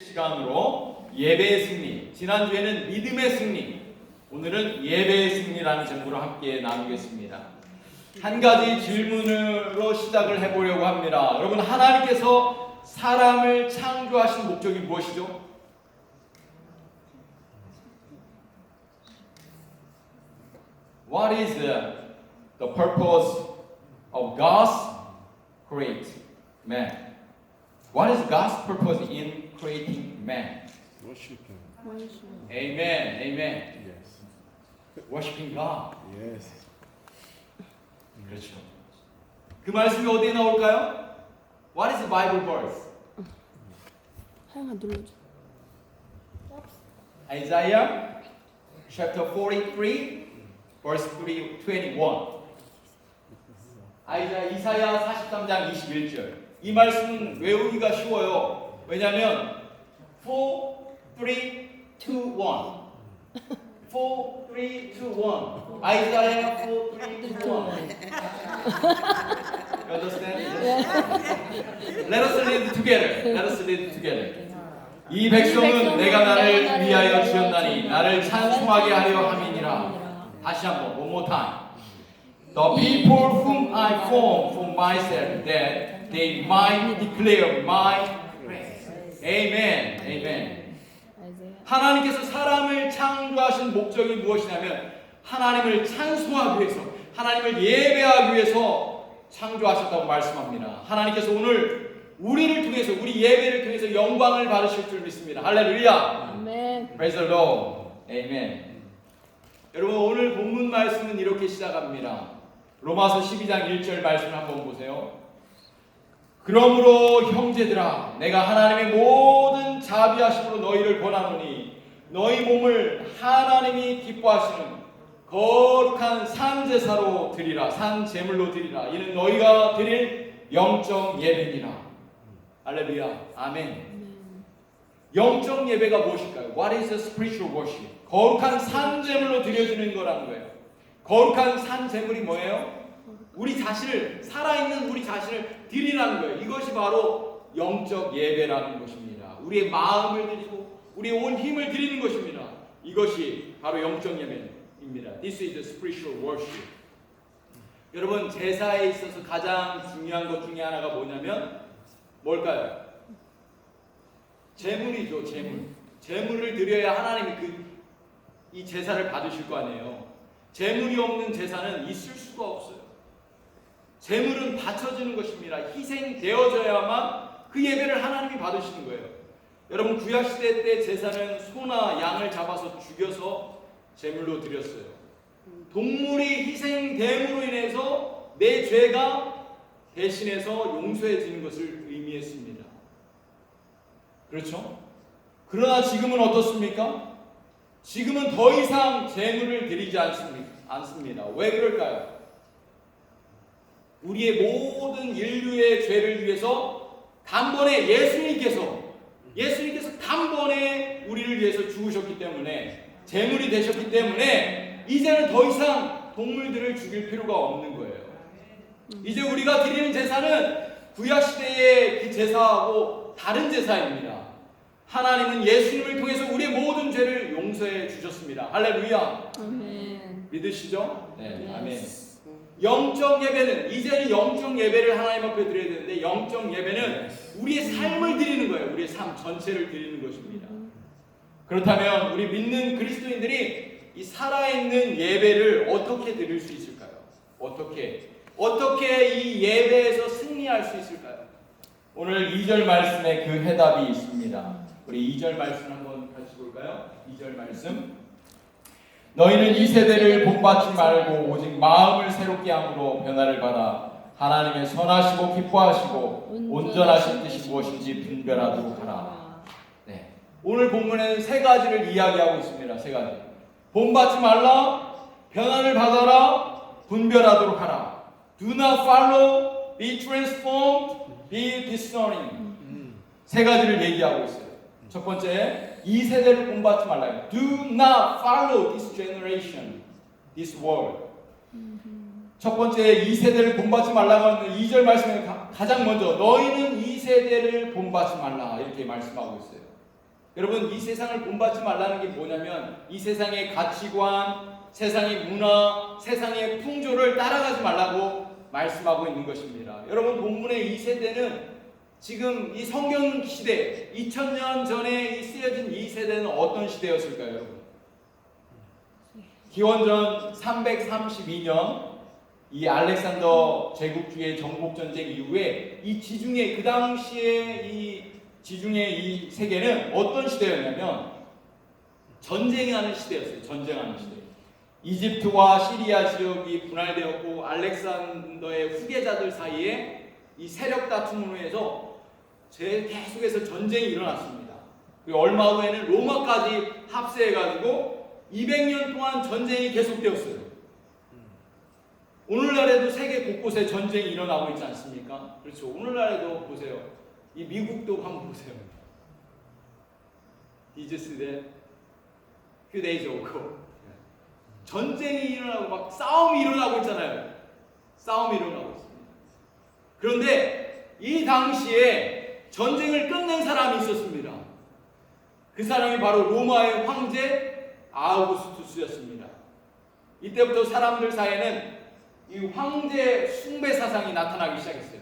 시간으로 예배의 승리. 지난주에는 믿음의 승리. 오늘은 예배의 승리라는 제목으로 함께 나누겠습니다. 한 가지 질문으로 시작을 해보려고 합니다. 여러분, 하나님께서 사람을 창조하신 목적이 무엇이죠? What is the, purpose of God's create man? What is God's purpose in creating man? Worship Him. Amen. Amen. Yes. Worshiping God. Yes. 그렇죠. 그 말씀이 어디에 나올까요? What is the Bible verse? 하영아 눌러줘. Isaiah chapter 43 verse 3, 21. 아이자 이사야 43장 21절. 이 말씀은 외우기가 쉬워요. 왜냐면 4 3 2 1 4 3 2 1 아이사야 4 3 2 1 You understand? Let us read together. Let us read together. 이 백성은 내가 나를 위하여 지었나니 나를 찬송하게 하려 함이니라. 다시 한번 one more time. The people whom I formed for myself that they might declare my Amen. 아이세요? 하나님께서 사람을 창조하신 목적이 무엇이냐면 하나님을 찬송하기 위해서 하나님을 예배하기 위해서 창조하셨다고 말씀합니다. 하나님께서 오늘 우리를 통해서 우리 예배를 통해서 영광을 받으실 줄 믿습니다. 할렐루야. 아멘. Praise the Lord. Amen. 여러분 오늘 본문 말씀은 이렇게 시작합니다. 로마서 12장 1절 말씀 한번 보세요. 그러므로 형제들아 내가 하나님의 모든 자비하심으로 너희를 권하노니 너희 몸을 하나님이 기뻐하시는 거룩한 산 제사로 드리라 산 제물로 드리라 이는 너희가 드릴 영적 예배니라 할렐루야 아멘 영적 예배가 무엇일까요? What is the spiritual worship? 거룩한 산 제물로 드려지는 거라는 거예요. 거룩한 산 제물이 뭐예요? 우리 자신을 살아있는 우리 자신을 드리라는 거예요. 이것이 바로 영적 예배라는 것입니다. 우리의 마음을 드리고 우리의 온 힘을 드리는 것입니다. 이것이 바로 영적 예배입니다. This is the spiritual worship. 여러분 제사에 있어서 가장 중요한 것 중에 하나가 뭐냐면 뭘까요? 재물이죠, 재물. 재물을 드려야 하나님이 그 이 제사를 받으실 거 아니에요. 재물이 없는 제사는 있을 수가 없어요. 재물은 바쳐지는 것입니다. 희생되어져야만 그 예배를 하나님이 받으시는 거예요. 여러분 구약 시대 때 제사는 소나 양을 잡아서 죽여서 제물로 드렸어요. 동물이 희생됨으로 인해서 내 죄가 대신해서 용서해지는 것을 의미했습니다. 그렇죠? 그러나 지금은 어떻습니까? 지금은 더 이상 재물을 드리지. 않습니다. 왜 그럴까요? 우리의 모든 인류의 죄를 위해서 단번에 예수님께서 예수님께서 단번에 우리를 위해서 죽으셨기 때문에 재물이 되셨기 때문에 이제는 더 이상 동물들을 죽일 필요가 없는 거예요. 이제 우리가 드리는 제사는 구약 시대의 그 제사하고 다른 제사입니다. 하나님은 예수님을 통해서 우리의 모든 죄를 용서해 주셨습니다. 할렐루야. 아멘. 믿으시죠? 네. 네. 아멘. 영적 예배는 이제는 영적 예배를 하나님 앞에 드려야 되는데 영적 예배는 우리의 삶을 드리는 거예요. 우리의 삶 전체를 드리는 것입니다. 그렇다면 우리 믿는 그리스도인들이 이 살아있는 예배를 어떻게 드릴 수 있을까요? 어떻게 어떻게 이 예배에서 승리할 수 있을까요? 오늘 2절 말씀에 그 해답이 있습니다. 우리 2절 말씀 한번 같이 볼까요? 2절 말씀. 너희는 이 세대를 본받지 말고 오직 마음을 새롭게 함으로 변화를 받아 하나님의 선하시고 기뻐하시고 온전하신 뜻이 무엇인지 분별하도록 하라. 네. 오늘 본문에는 세 가지를 이야기하고 있습니다. 세 가지. 본받지 말라, 변화를 받아라, 분별하도록 하라. Do not follow, be transformed, be discerning. 세 가지를 얘기하고 있어요. 첫 번째, 이 세대를 본받지 말라. Do not follow this generation, this world. 첫 번째, 이 세대를 본받지 말라고 하는 2절 말씀에 가- 가장 먼저 너희는 이 세대를 본받지 말라 이렇게 말씀하고 있어요. 여러분 이 세상을 본받지 말라는 게 뭐냐면 이 세상의 가치관, 세상의 문화, 세상의 풍조를 따라가지 말라고 말씀하고 있는 것입니다. 여러분 본문의 이 세대는 지금 이 성경 시대 2000년 전에 이 쓰여진 이 세대는 어떤 시대였을까요, 여러분? 기원전 332년 이 알렉산더 제국주의 정복 전쟁 이후에 이 지중해 그 당시에 이 지중해 이 세계는 어떤 시대였냐면 전쟁하는 시대였어요. 전쟁하는 시대. 이집트와 시리아 지역이 분할되었고 알렉산더의 후계자들 사이에 이 세력 다툼으로 해서 제 계속해서 전쟁이 일어났습니다. 그리고 얼마 후에는 로마까지 합세해가지고 200년 동안 전쟁이 계속되었어요. 오늘날에도 세계 곳곳에 전쟁이 일어나고 있지 않습니까? 그렇죠. 오늘날에도 보세요. 이 미국도 한번 보세요. That? Few days ago. 전쟁이 일어나고 막 싸움이 일어나고 있잖아요. 싸움이 일어나고 있습니다. 그런데 이 당시에 전쟁을 끝낸 사람이 있었습니다. 그 사람이 바로 로마의 황제 아우구스투스였습니다. 이때부터 사람들 사이에는 이 황제 숭배 사상이 나타나기 시작했어요.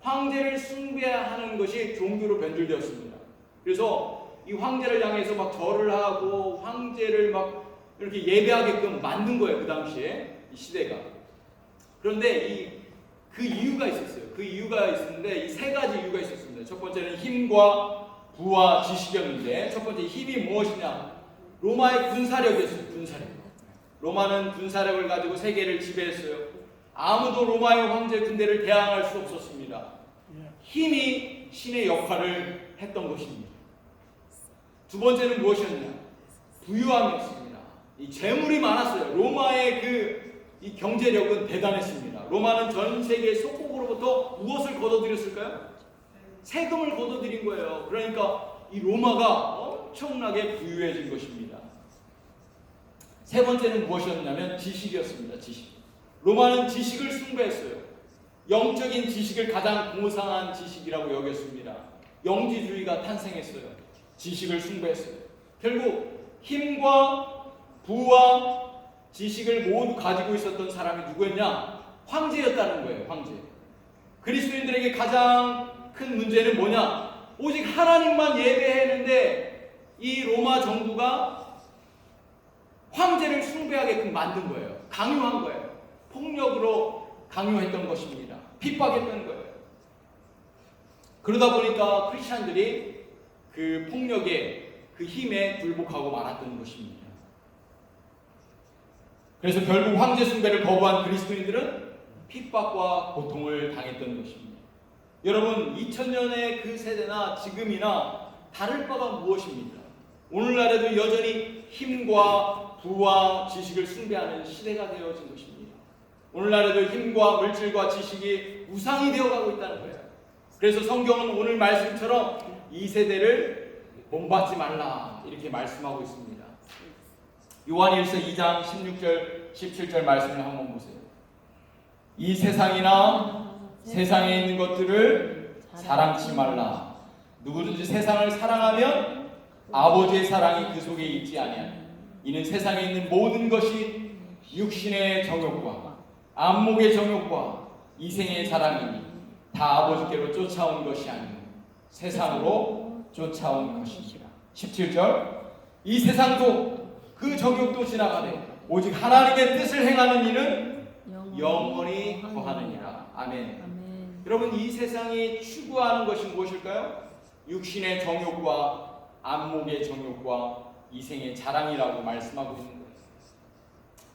황제를 숭배하는 것이 종교로 변질되었습니다. 그래서 이 황제를 향해서 막 절을 하고 황제를 막 이렇게 예배하게끔 만든 거예요. 그 당시에 이 시대가. 그런데 이 그 이유가 있었어요. 그 이유가 있었는데 이 세 가지 이유가 있었습니다. 첫 번째는 힘과 부와 지식이었는데 첫 번째 힘이 무엇이냐? 로마의 군사력이었어요. 군사력. 로마는 군사력을 가지고 세계를 지배했어요. 아무도 로마의 황제 군대를 대항할 수 없었습니다. 힘이 신의 역할을 했던 것입니다. 두 번째는 무엇이었냐? 부유함이었습니다. 이 재물이 많았어요. 로마의 그 이 경제력은 대단했습니다. 로마는 전 세계 속국으로부터 무엇을 거둬들였을까요? 세금을 거둬들인 거예요. 그러니까 이 로마가 엄청나게 부유해진 것입니다. 세 번째는 무엇이었냐면 지식이었습니다. 지식. 로마는 지식을 숭배했어요. 영적인 지식을 가장 고상한 지식이라고 여겼습니다. 영지주의가 탄생했어요. 지식을 숭배했어요. 결국 힘과 부와 지식을 모두 가지고 있었던 사람이 누구였냐? 황제였다는 거예요. 황제. 그리스도인들에게 가장 큰 문제는 뭐냐? 오직 하나님만 예배했는데 이 로마 정부가 황제를 숭배하게끔 만든 거예요. 강요한 거예요. 폭력으로 강요했던 것입니다. 핍박했던 거예요. 그러다 보니까 크리스천들이 그 폭력에 그 힘에 굴복하고 말았던 것입니다. 그래서 결국 황제 숭배를 거부한 그리스도인들은 핍박과 고통을 당했던 것입니다. 여러분 2000년의 그 세대나 지금이나 다를 바가 무엇입니까? 오늘날에도 여전히 힘과 부와 지식을 숭배하는 시대가 되어진 것입니다. 오늘날에도 힘과 물질과 지식이 우상이 되어가고 있다는 거예요. 그래서 성경은 오늘 말씀처럼 이 세대를 본받지 말라 이렇게 말씀하고 있습니다. 요한일서 2장 16절 17절 말씀을 한번 보세요. 이 세상이나 세상에 있는 것들을 사랑치 말라. 누구든지 세상을 사랑하면 아버지의 사랑이 그 속에 있지 아니하니 이는 세상에 있는 모든 것이 육신의 정욕과 안목의 정욕과 이생의 자랑이니 다 아버지께로 쫓아온 것이 아니고 세상으로 쫓아온 것이니라. 17절 이 세상도 그 정욕도 지나가되 오직 하나님의 뜻을 행하는 이는 영원히 거하느니라. 아멘. 아멘. 여러분 이 세상이 추구하는 것이 무엇일까요? 육신의 정욕과 안목의 정욕과 이생의 자랑이라고 말씀하고 있는 거예요.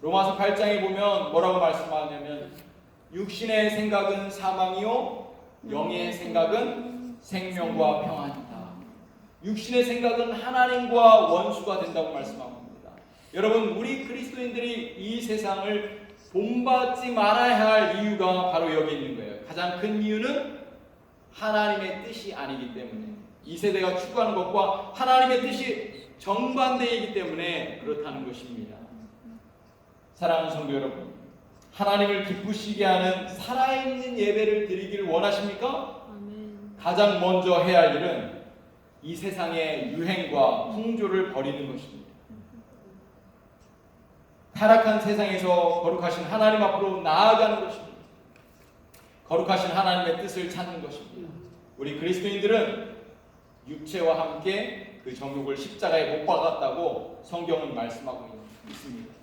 로마서 8장에 보면 뭐라고 말씀하냐면 육신의 생각은 사망이요 영의 생각은 생명과 평안이다. 육신의 생각은 하나님과 원수가 된다고 말씀합니다. 여러분 우리 그리스도인들이 이 세상을 본받지 말아야 할 이유가 바로 여기 있는 거예요. 가장 큰 이유는 하나님의 뜻이 아니기 때문에 이 세대가 추구하는 것과 하나님의 뜻이 정반대이기 때문에 그렇다는 것입니다. 사랑하는 성도 여러분, 하나님을 기쁘시게 하는 살아있는 예배를 드리기를 원하십니까? 아멘. 가장 먼저 해야 할 일은 이 세상의 유행과 풍조를 버리는 것입니다. 타락한 세상에서 거룩하신 하나님 앞으로 나아가는 것입니다. 거룩하신 하나님의 뜻을 찾는 것입니다. 우리 그리스도인들은 육체와 함께 그 정욕을 십자가에 못 박았다고 성경은 말씀하고 있습니다.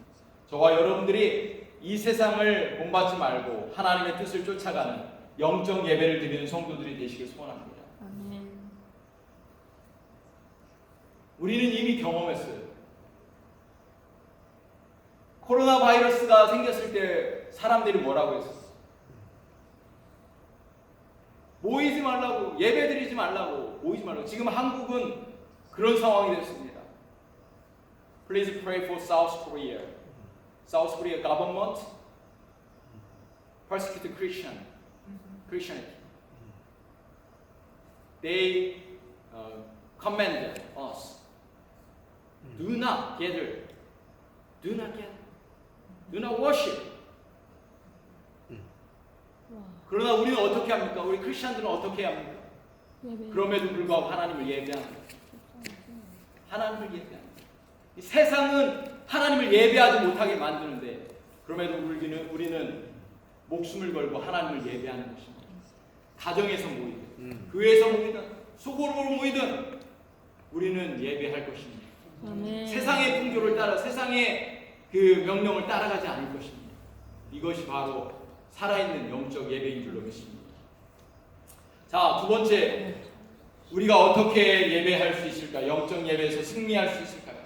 저와 여러분들이 이 세상을 본받지 말고 하나님의 뜻을 쫓아가는 영적 예배를 드리는 성도들이 되시길 소원합니다. 아멘. 우리는 이미 경험했어요. 코로나 바이러스가 생겼을 때 사람들이 뭐라고 했었어? 모이지 말라고, 예배 드리지 말라고, 모이지 말라고. 지금 한국은 그런 상황이 됐습니다. Please pray for South Korea. South Korea government persecute Christian, Christianity. They uh, command us do not gather, do not gather, do not worship. 와. 그러나 우리는 어떻게 합니까? 우리 크리스천들은 어떻게 합니까? 그럼에도 불구하고 하나님을 예배하는 거예요. 하나님을 예배하는 거예요. 이 세상은 하나님을 예배하지 못하게 만드는데 그럼에도 우리는 우리는 목숨을 걸고 하나님을 예배하는 것입니다. 가정에서 모이든 음. 교회에서 모이든 소그룹으로 모이든 우리는 예배할 것입니다. 아멘. 세상의 풍조를 따라 세상의 그 명령을 따라가지 않을 것입니다. 이것이 바로 살아있는 영적 예배인 줄로 믿습니다. 자, 두 번째 우리가 어떻게 예배할 수 있을까? 영적 예배에서 승리할 수 있을까요?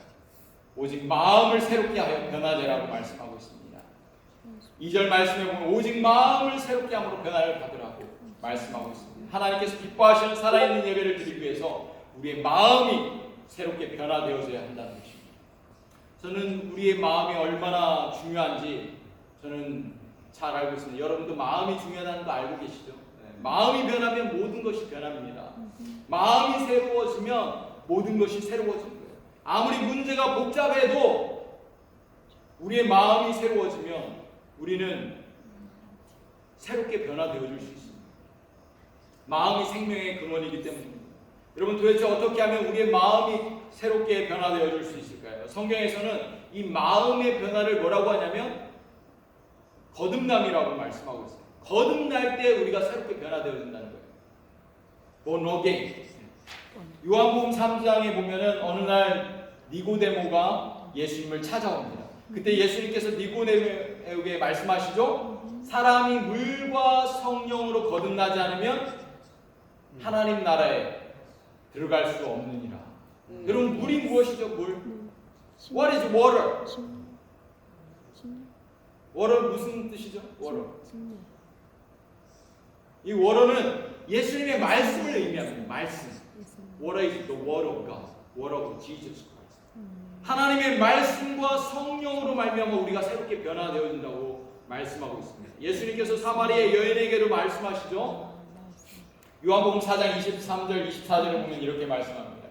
오직 마음을 새롭게 하여 변화되라고 말씀하고 있습니다. 2절 말씀에 보면 오직 마음을 새롭게 함으로 변화를 받으라고 말씀하고 있습니다. 하나님께서 기뻐하시는 살아있는 예배를 드리기 위해서 우리의 마음이 새롭게 변화되어져야 한다는. 저는 우리의 마음이 얼마나 중요한지 저는 잘 알고 있습니다. 여러분도 마음이 중요하다는 거 알고 계시죠? 네, 마음이 변하면 모든 것이 변합니다. 마음이 새로워지면 모든 것이 새로워진 거예요. 아무리 문제가 복잡해도 우리의 마음이 새로워지면 우리는 새롭게 변화되어 줄 수 있습니다. 마음이 생명의 근원이기 때문입니다. 여러분 도대체 어떻게 하면 우리의 마음이 새롭게 변화되어 줄 수 있을까요? 성경에서는 이 마음의 변화를 뭐라고 하냐면 거듭남이라고 말씀하고 있어요. 거듭날 때 우리가 새롭게 변화되어진다는 거예요. again. 요한복음 3장에 보면은 어느 날 니고데모가 예수님을 찾아옵니다. 그때 예수님께서 니고데모에게 말씀하시죠. 사람이 물과 성령으로 거듭나지 않으면 하나님 나라에 들어갈 수 없느니라. 여러분 물이 무엇이죠? 물. What is water? 진. 진. water 무슨 뜻이죠? water. 이 water는 예수님의 말씀을 의미합니다. 말씀. Water is the word of God. Word of Jesus Christ. 음. 하나님의 말씀과 성령으로 말미암아 우리가 새롭게 변화되어진다고 말씀하고 있습니다. 예수님께서 사마리아 여인에게도 말씀하시죠. 요한복음 4장 23절 24절에 보면 이렇게 말씀합니다.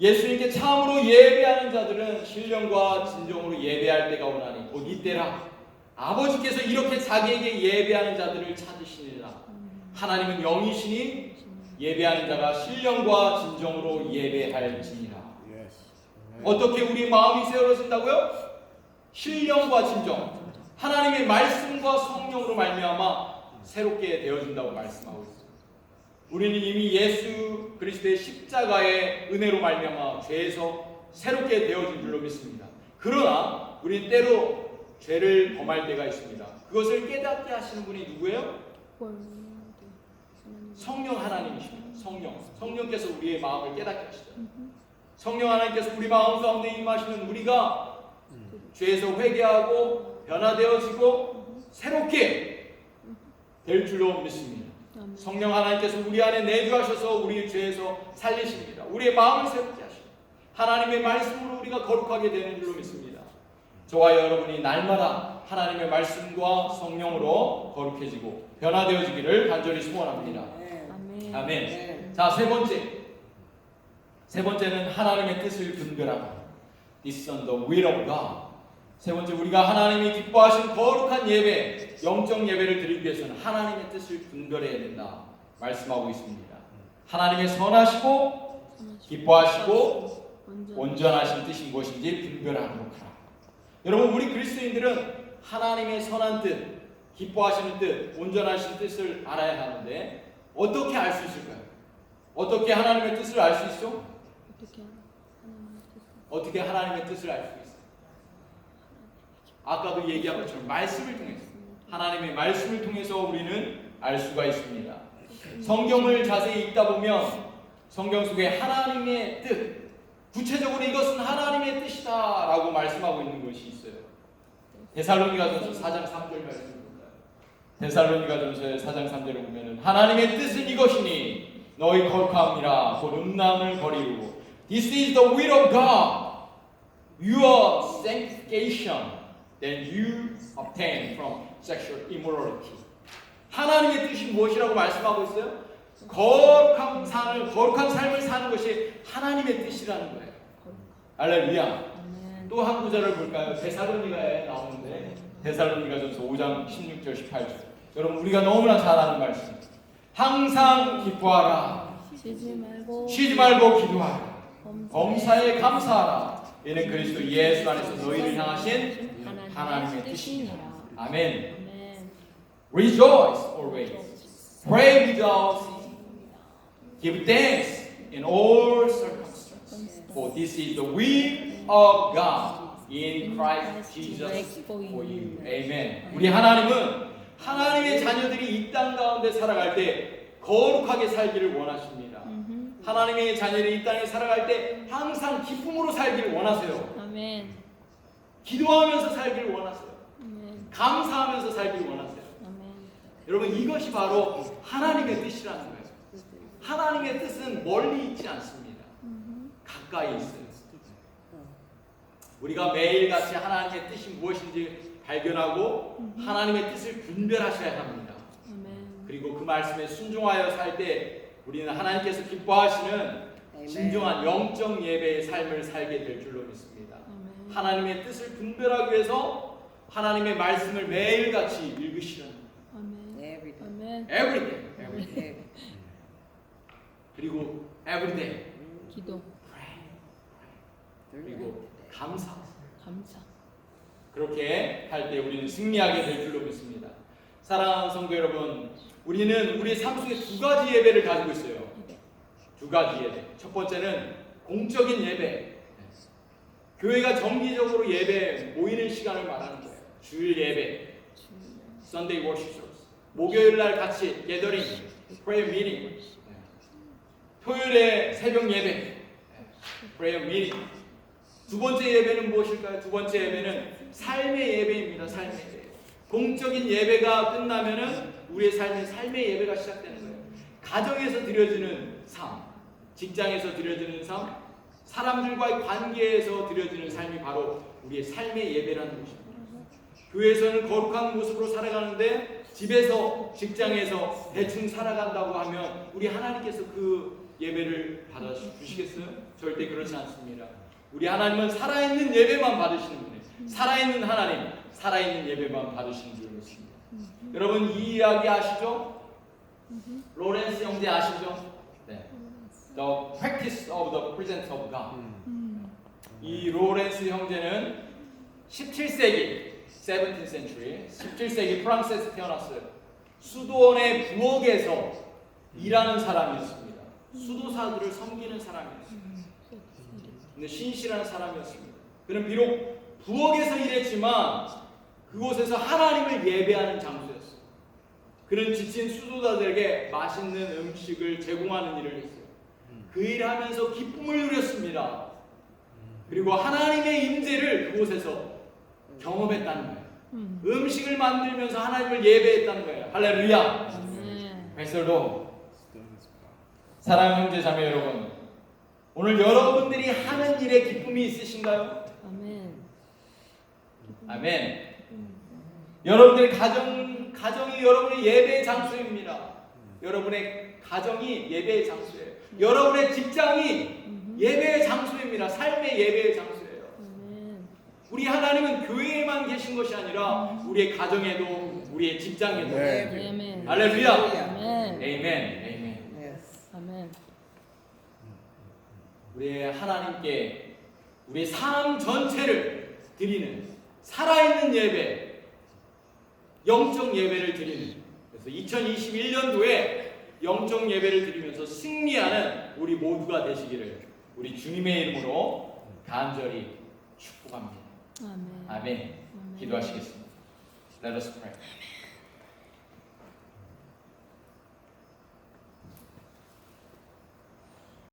예수님께 참으로 예배하는 자들은 신령과 진정으로 예배할 때가 오나니 곧 이때라. 아버지께서 이렇게 자기에게 예배하는 자들을 찾으시니라. 음. 하나님은 영이시니 진. 예배하는 자가 신령과 진정으로 예배할지니라. 어떻게 우리 마음이 세워진다고요? 신령과 진정. 하나님의 말씀과 성령으로 말미암아 새롭게 되어진다고 말씀하고 있습니다. 우리는 이미 예수 그리스도의 십자가의 은혜로 말미암아 죄에서 새롭게 되어진 줄로 믿습니다. 그러나 우리는 때로 죄를 범할 때가 있습니다. 그것을 깨닫게 하시는 분이 누구예요? 성령 하나님이십니다. 성령. 성령께서 우리의 마음을 깨닫게 하시죠. 음. 성령 하나님께서 우리 마음 가운데 임하시는 우리가 죄에서 회개하고 변화되어지고 새롭게 될 줄로 믿습니다. 성령 하나님께서 우리 안에 내주하셔서 우리의 죄에서 살리십니다. 우리의 마음을 새롭게 하십니다. 하나님의 말씀으로 우리가 거룩하게 되는 줄로 믿습니다. 저와 여러분이 날마다 하나님의 말씀과 성령으로 거룩해지고 변화되어지기를 간절히 소원합니다. 아멘. 아멘. 자, 세 번째. 세 번째는 하나님의 뜻을 분별하다. This on the will of God. 세 번째, 우리가 하나님이 기뻐하신 거룩한 예배, 영적 예배를 드리기 위해서는 하나님의 뜻을 분별해야 된다. 말씀하고 있습니다. 하나님의 선하시고 기뻐하시고 온전 온전하신 뜻이 무엇인지 분별하도록 하라. 여러분 우리 그리스도인들은 하나님의 선한 뜻, 기뻐하시는 뜻, 온전하신 뜻을 알아야 하는데 어떻게 알 수 있을까요? 어떻게 하나님의 뜻을 알 수 있어? 어떻게 하나님의 뜻을 알 수 있어? 아까도 얘기한 것처럼 말씀을 통해서 하나님의 말씀을 통해서 우리는 알 수가 있습니다. 성경을 자세히 읽다 보면 성경 속에 하나님의 뜻, 구체적으로 이것은 하나님의 뜻이다 라고 말씀하고 있는 것이 있어요. 데살로니가전서 4장 3절 말씀을 볼까요? 데살로니가전서의 4장 3절을 보면은 하나님의 뜻은 이것이니 너희 거룩함이라 곧 음란을 버리고 This is the will of God your sanctification that you obtain from sexual immorality. 하나님의 뜻이 무엇이라고 말씀하고 있어요? 거룩한 삶을 거룩한 삶을 사는 것이 하나님의 뜻이라는 거예요. 할렐루야. 아멘 또한 구절을 볼까요? 데살로니가에 나오는데 데살로니가전서 5장 16절 18절. 여러분 우리가 너무나 잘 아는 말씀. 항상 기뻐하라. 쉬지 말고 쉬지 말고 기도하라. 범사에 감사하라. 이는 그리스도 예수 안에서 너희를 향하신 하나님의 뜻이니라 아멘. Rejoice always. Pray without ceasing. Give thanks in all circumstances. For this is the will of God in Christ Jesus for you. Amen. 우리 하나님은 하나님의 자녀들이 이 땅 가운데 살아갈 때 거룩하게 살기를 원하십니다. 하나님의 자녀들이 이 땅에 살아갈 때 항상 기쁨으로 살기를 원하세요. 기도하면서 살기를 원하세요. 감사하면서 살기를 원하세요. 여러분 이것이 바로 하나님의 뜻이라는 거예요. 하나님의 뜻은 멀리 있지 않습니다. 가까이 있어요. 우리가 매일같이 하나님의 뜻이 무엇인지 발견하고 하나님의 뜻을 분별하셔야 합니다. 그리고 그 말씀에 순종하여 살 때 우리는 하나님께서 기뻐하시는 진정한 영적 예배의 삶을 살게 될 줄로 믿습니다. 하나님의 뜻을 분별하기 위해서 하나님의 말씀을 매일같이 읽으시는 아멘 Every day. 아멘 everyday, everyday. Every 그리고 everyday 기도 그리고 감사 감사 그렇게 할 때 우리는 승리하게 될 줄로 믿습니다. 사랑하는 성도 여러분, 우리는 우리 삶 속에 두 가지 예배를 가지고 있어요. 두 가지 예배. 첫 번째는 공적인 예배. 교회가 정기적으로 예배 모이는 시간을 말하는 거예요. 주일 예배, Sunday worship service. 목요일 날 같이 gathering, prayer meeting. 토요일에 새벽 예배, prayer meeting. 두 번째 예배는 무엇일까요? 두 번째 예배는 삶의 예배입니다. 삶의 예배. 공적인 예배가 끝나면은 우리의 삶은 삶의 예배가 시작되는 거예요. 가정에서 드려지는 삶, 직장에서 드려지는 삶, 사람들과의 관계에서 드려지는 삶이 바로 우리의 삶의 예배라는 것입니다. 교회에서는 거룩한 모습으로 살아가는데 집에서 직장에서 대충 살아간다고 하면 우리 하나님께서 그 예배를 받아 주시겠어요? 절대 그렇지 않습니다. 우리 하나님은 살아있는 예배만 받으시는 분이에요. 살아있는 하나님, 살아있는 예배만 받으시는 줄 믿습니다. 여러분 이 이야기 아시죠? 로렌스 형제 아시죠? 네. The practice of the presence of God. 음. 이 로렌스 형제는 17세기 17th century 17세기 프랑스에서 태어났어요. 수도원의 부엌에서 일하는 사람이었습니다. 수도사들을 섬기는 사람이었어요. 근데 신실한 사람이었습니다. 그는 비록 부엌에서 일했지만 그곳에서 하나님을 예배하는 장소였어요. 그는 지친 수도자들에게 맛있는 음식을 제공하는 일을 했어요. 그 일을 하면서 기쁨을 누렸습니다. 그리고 하나님의 임재를 그곳에서 경험했다는 거예요. 음. 음식을 만들면서 하나님을 예배했다는 거예요. 할렐루야. 베설도 사랑 형제 자매 여러분, 오늘 여러분들이 하는 일에 기쁨이 있으신가요? 아멘 아멘. 여러분들의 가정 가정이 여러분의 예배 장소입니다. 여러분의 가정이 예배의 장소예요. 여러분의 직장이 음흠. 예배의 장소입니다. 삶의 예배의. 아멘 우리 하나님은 교회에만 계신 것이 아니라 우리의 가정에도 우리의 직장에도 아멘 할렐루야. 아멘 에이멘. 에이멘. Yes. 아멘 우리 하나님께 우리의 삶 전체를 드리는 살아있는 예배, 영적 예배를 드리는 그래서 2021년도에 영적 예배를 드리면서 승리하는 우리 모두가 되시기를 우리 주님의 이름으로 간절히 축복합니다. 아멘. 아멘. 기도하시겠습니다. Let us pray.